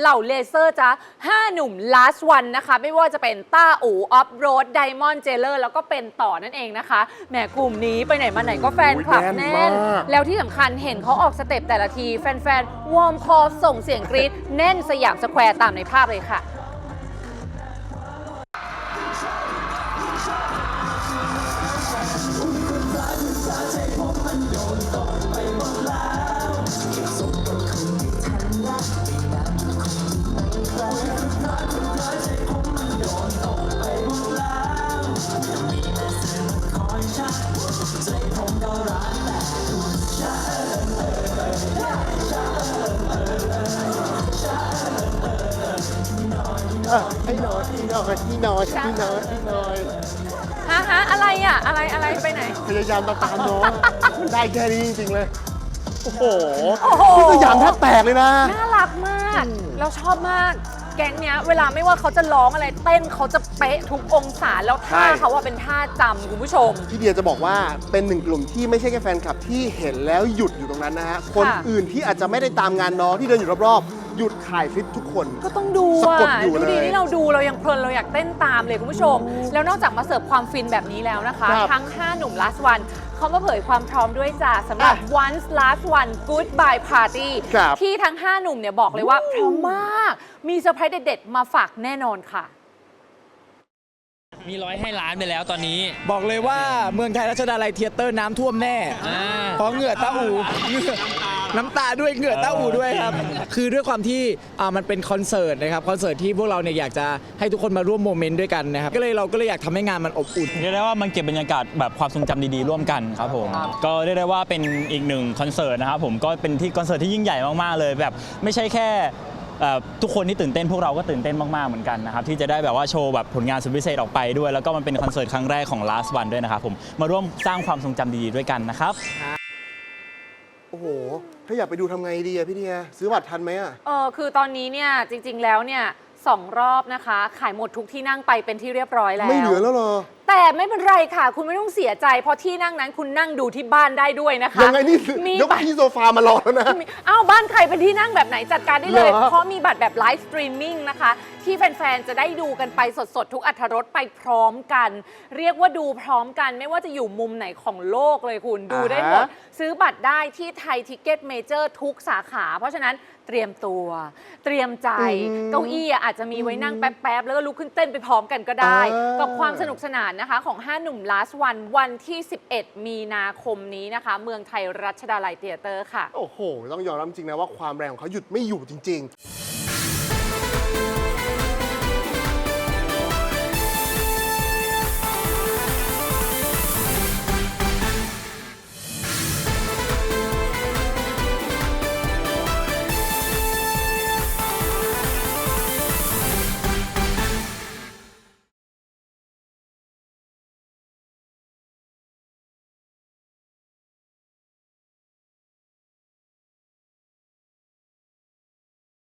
เหล่าเลเซอร์จ้ะ5หนุ่ม last one นะคะ ไม่ว่าจะเป็นต้าอูออฟโรดไดมอนด์เจเลอร์แล้วก็เป็นต่อนั่นเองนะคะแหมกลุ่มนี้ไปไหนมาไหนก็แฟนคลับโอ้ยแน่แน่นนมากแล้วที่สำคัญเห็นเขาออกสเต็ปแต่ละที แฟนๆวอร์มคอส่งเสียงกรี๊ดแน่นสยามสแควร์ตามในภาพเลยค่ะอะ ให้หน่อยให้หน่อยให้หน่อยให้หน่อยให้หน่อยฮะฮะอะไรอะ อะไรอะไรไปไหน พยายามตาตามน้องมันได้แค่นี้จริงๆเลย โอ้โหโอ้โห นี่สยามแทบแตกเลยนะ น่ารักมาก เราชอบมาก แก๊งเนี้ย เวลาไม่ว่าเขาจะร้องอะไร เต้นเขาจะเป๊ะทุกองศาแล้วท่าใช่ เขาว่าเป็นท่าจำคุณผู้ชม พี่เดียจะบอกว่าเป็นหนึ่งกลุ่มที่ไม่ใช่แค่แฟนคลับที่เห็นแล้วหยุดอยู่ตรงนั้นนะฮะ คนอื่นที่อาจจะไม่ได้ตามงานน้องที่เดินอยู่รอบๆ หยุดถ่ายคลิปทุกคน ก็ต้องดูสะอะกดอยู่ดูดีเลยนี่เราดูเรายังเพลินเราอยากเต้นตามเลยคุณผู้ชม แล้วนอกจากมาเสิร์ฟความฟินแบบนี้แล้วนะคะ ครับทั้ง 5 หนุ่ม last one เขามาเผยความพร้อมด้วยจ้ะสำหรับ อะ once last one goodbye party ครับที่ทั้ง 5 หนุ่มเนี่ยบอกเลยว่าพร้อมมาก มีเซอร์ไพรส์เด็ดๆ มาฝากแน่นอนค่ะ มีร้อยให้ล้านไปแล้วตอนนี้บอกเลยว่าเมืองไทยรัชดาลัยเทียเตอร์น้ำท่วมแน่ อ่า เพราะเหงื่อตาอูเหงื่อ น้ำตาด้วยเหงื่อตาอูด้วยครับ คือด้วยความที่อ่ามันเป็นคอนเสิร์ตนะครับคอนเสิร์ตที่พวกเราเนี่ยอยากจะให้ทุกคนมาร่วมโมเมนต์ด้วยกันนะครับก็เลยเราก็เลยอยากทำให้งานมันอบอุ่น เรียกได้ว่ามันเก็บบรรยากาศแบบความทรงจำดีๆร่วมกันครับผมก็เรียกได้ว่าเป็นอีกหนึ่งคอนเสิร์ตนะครับผมก็เป็นที่คอนเสิร์ตที่ยิ่งใหญ่มากๆเลยแบบไม่ใช่แค่เอ่อทุกคนที่ตื่นเต้นพวกเราก็ตื่นเต้นมากๆเหมือนกันนะครับที่จะได้แบบว่าโชว์แบบผลงานสุดพิเศษออกไปด้วย แล้วก็มันเป็นคอนเสิร์ตครั้งแรกของ last one ด้วยนะครับผมมาร่วมสร้างความทรงจำดีๆด้วยกันนะครับ โห ถ้าอยากไปดูทำไงดีอะพี่เดีย ซื้อบัตรทันไหมอะ เออคือตอนนี้เนี่ยจริง ๆ แล้วเนี่ย สองรอบนะคะ ขายหมดทุกที่นั่งไปเป็นที่เรียบร้อยแล้ว ไม่เหลือแล้วเหรอ แต่ไม่เป็นไรค่ะ คุณไม่ต้องเสียใจ เพราะที่นั่งนั้นคุณนั่งดูที่บ้านได้ด้วยนะคะยังไงนี่มียกบัตรที่โซฟามารอแล้วนะมีอ้าวบ้านใครเป็นที่นั่งแบบไหนจัดการได้เลย เหรอ เพราะมีบัตรแบบไลฟ์สตรีมมิ่งนะคะ ที่แฟน ๆ จะได้ดูกันไปสด ๆ ทุกอัธรสไปพร้อมกัน เรียกว่าดูพร้อมกันไม่ว่าจะอยู่มุมไหนของโลกเลยคุณดูได้หมด ซื้อบัตรได้ที่ไทยทิกเก็ตเมเจอร์ทุกสาขา เพราะฉะนั้น เตรียมตัว เตรียมใจเก้าอี้อะอาจจะมีไว้นั่งแป๊บๆ แล้วก็ลุกขึ้นเต้นไปพร้อมกันก็ได้กับความสนุกสนานนะคะของ 5 หนุ่ม last one วันที่ 11 มีนาคมนี้นะคะ เมืองไทยรัชดาลัยเตียเตอร์ค่ะ โอ้โห ต้องยอมรับจริงนะว่าความแรงของเขาหยุดไม่อยู่จริง ๆ